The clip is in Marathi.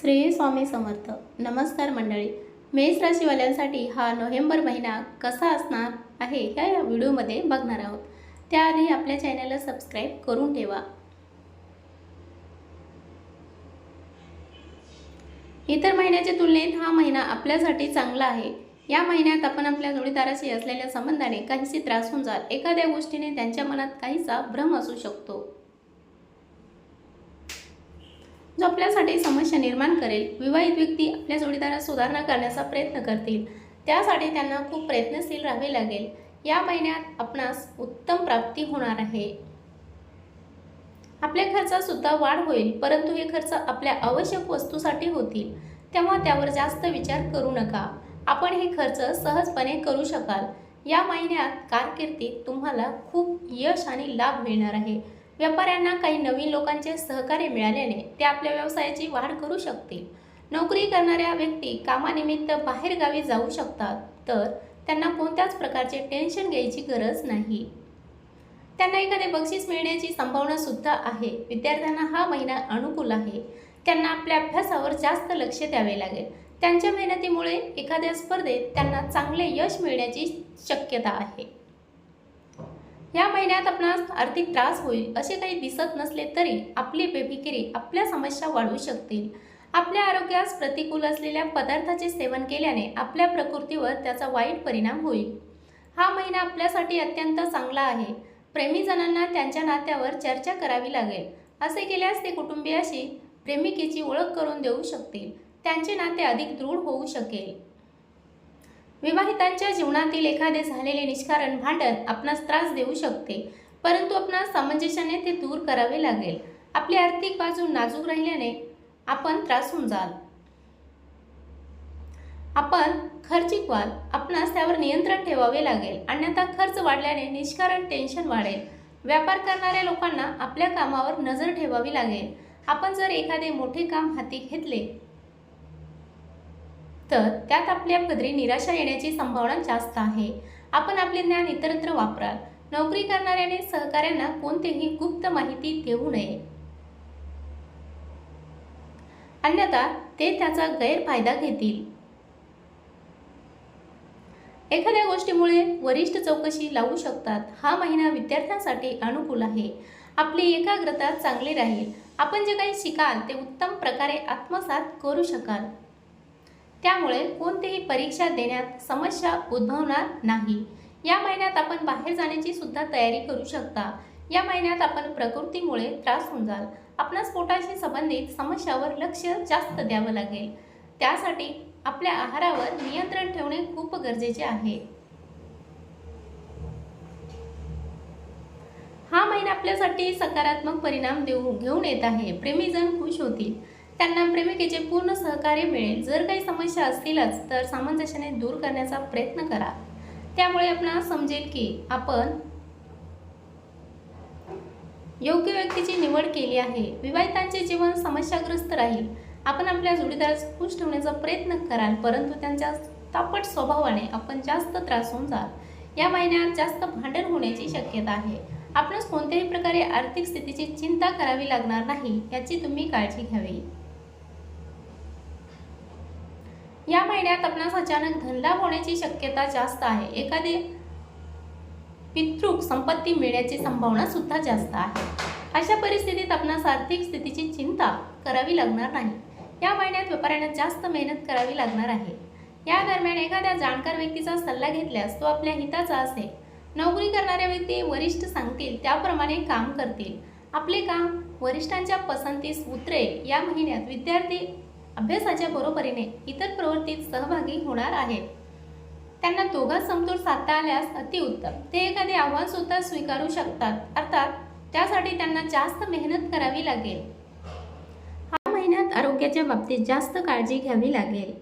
श्री स्वामी समर्थ. नमस्कार मंडळी. मेष राशीवाल्यांसाठी हा नोव्हेंबर महिना कसा असणार आहे ह्या या व्हिडिओमध्ये बघणार आहोत. त्याआधी आपल्या चॅनलला सबस्क्राईब करून ठेवा. इतर महिन्याच्या तुलनेत हा महिना आपल्यासाठी चांगला आहे. या महिन्यात आपण आपल्या जोडीदाराशी असलेल्या संबंधाने काहीशी त्रास होऊन जाल एखाद्या गोष्टीने त्यांच्या मनात काहीसा भ्रम असू शकतो जो आपल्यासाठी समस्या निर्माण करेल. विवाहित व्यक्ती आपल्या जोडीदारात सुधारणा करण्याचा प्रयत्न करतील. त्यासाठी त्यांना खूप प्रयत्नशील राहावे लागेल. या महिन्यात आपणास उत्तम प्राप्ती होणार आहे. आपल्या खर्चात सुद्धा वाढ होईल परंतु हे खर्च आपल्या आवश्यक वस्तूसाठी होतील. तेव्हा त्यावर जास्त विचार करू नका. आपण हे खर्च सहजपणे करू शकाल. या महिन्यात कारकिर्दीत तुम्हाला खूप यश आणि लाभ मिळणार आहे. व्यापाऱ्यांना काही नवीन लोकांचे सहकार्य मिळाल्याने ते आपल्या व्यवसायाची वाढ करू शकतील. नोकरी करणाऱ्या व्यक्ती कामानिमित्त बाहेरगावी जाऊ शकतात तर त्यांना कोणत्याच प्रकारचे टेन्शन घ्यायची गरज नाही. त्यांना एखादे बक्षीस मिळण्याची संभावना सुद्धा आहे. विद्यार्थ्यांना हा महिना अनुकूल आहे. त्यांना आपल्या अभ्यासावर जास्त लक्ष द्यावे लागेल. त्यांच्या मेहनतीमुळे एखाद्या स्पर्धेत त्यांना चांगले यश मिळण्याची शक्यता आहे. या महिन्यात आपणास आर्थिक त्रास होईल असे काही दिसत नसले तरी आपली बेफिकिरी आपल्या समस्या वाढवू शकतील. आपल्या आरोग्यास प्रतिकूल असलेल्या पदार्थाचे सेवन केल्याने आपल्या प्रकृतीवर त्याचा वाईट परिणाम होईल. हा महिना आपल्यासाठी अत्यंत चांगला आहे. प्रेमीजनांना त्यांच्या नात्यावर चर्चा करावी लागेल. असे केल्यास ते कुटुंबियाशी प्रेमिकेची ओळख करून देऊ शकतील. त्यांचे नाते अधिक दृढ होऊ शकेल. विवाहितांच्या जीवनातील एखादे झालेले निष्कारण भांडण आपणास त्रास देऊ शकते परंतु आपणास सामंजस्याने ते दूर करावे लागेल. आपली आर्थिक बाजू नाजूक राहिल्याने आपण त्रासून जाल. आपण खर्चिक व्हाल आपणास त्यावर नियंत्रण ठेवावे लागेल. अन्यथा खर्च वाढल्याने निष्कारण टेन्शन वाढेल. व्यापार करणाऱ्या लोकांना आपल्या कामावर नजर ठेवावी लागेल. आपण जर एखादे मोठे काम हाती घेतले तर त्यात आपल्या पदरी निराशा येण्याची संभावना जास्त आहे. आपण आपले ज्ञान इतरत्र वापराल. नोकरी करणाऱ्याने सहकाऱ्यांना कोणतीही गुप्त माहिती देऊ नये. अन्यथा ते त्याचा गैरफायदा घेतील. एखाद्या गोष्टीमुळे वरिष्ठ चौकशी लावू शकतात. हा महिना विद्यार्थ्यांसाठी अनुकूल आहे. आपली एकाग्रता चांगली राहील. आपण जे काही शिकाल ते उत्तम प्रकारे आत्मसात करू शकाल. त्यामुळे कोणतीही परीक्षा देण्यात समस्या उद्भवणार नाही. या महिन्यात आपण बाहेर जाण्याची सुद्धा तयारी करू शकता. या महिन्यात आपण प्रकृतीमुळे त्रास होऊन जाल. आपणास पोटाशी संबंधित समस्यावर लक्ष जास्त द्यावं लागेल. त्यासाठी आपल्या आहारावर नियंत्रण ठेवणे खूप गरजेचे आहे. हा महिना आपल्यासाठी सकारात्मक परिणाम देऊ घेऊन येत आहे. प्रेमीजन खुश होतील. त्यांना प्रेमिकेचे पूर्ण सहकार्य मिळेल. जर काही समस्या असतीलच तर सामंजस्याने दूर करण्याचा प्रयत्न करा. त्यामुळे आपणास समजेल की आपण योग्य व्यक्तीची निवड केली आहे. विवाहितांचे जीवन समस्याग्रस्त राहील. आपण आपल्या जोडीदारास खुश ठेवण्याचा प्रयत्न कराल परंतु त्यांच्या तापट स्वभावाने आपण जास्त त्रास होऊन जाल. या महिन्यात जास्त भांडण होण्याची शक्यता आहे. आपणास कोणत्याही प्रकारे आर्थिक स्थितीची चिंता करावी लागणार नाही याची तुम्ही काळजी घ्यावी. या महिन्यात आपणास अचानक धनलाभ होण्याची शक्यता जास्त आहे. एखादे पितृक संपत्ती मिळण्याची संभावना सुद्धा जास्त आहे. अशा परिस्थितीत आपणास आर्थिक स्थितीची चिंता करावी लागणार नाही. या महिन्यात व्यापाऱ्यांना जास्त मेहनत करावी लागणार आहे. या दरम्यान एखाद्या जाणकार व्यक्तीचा सल्ला घेतल्यास तो आपल्या हिताचा असेल. नोकरी करणाऱ्या व्यक्ती वरिष्ठ सांगतील त्याप्रमाणे काम करतील. आपले काम वरिष्ठांच्या पसंतीस उतरेल. या महिन्यात विद्यार्थी अभ्यासाच्या बरोबरीने इतर प्रवृत्तीत सहभागी होणार आहेत त्यांना दोघात समतोल साधता आल्यास अतिउत्तम ते एखादे आव्हान सुद्धा स्वीकारू शकतात. अर्थात त्यासाठी त्यांना जास्त मेहनत करावी लागेल. हा महिन्यात आरोग्याच्या बाबतीत जास्त काळजी घ्यावी लागेल.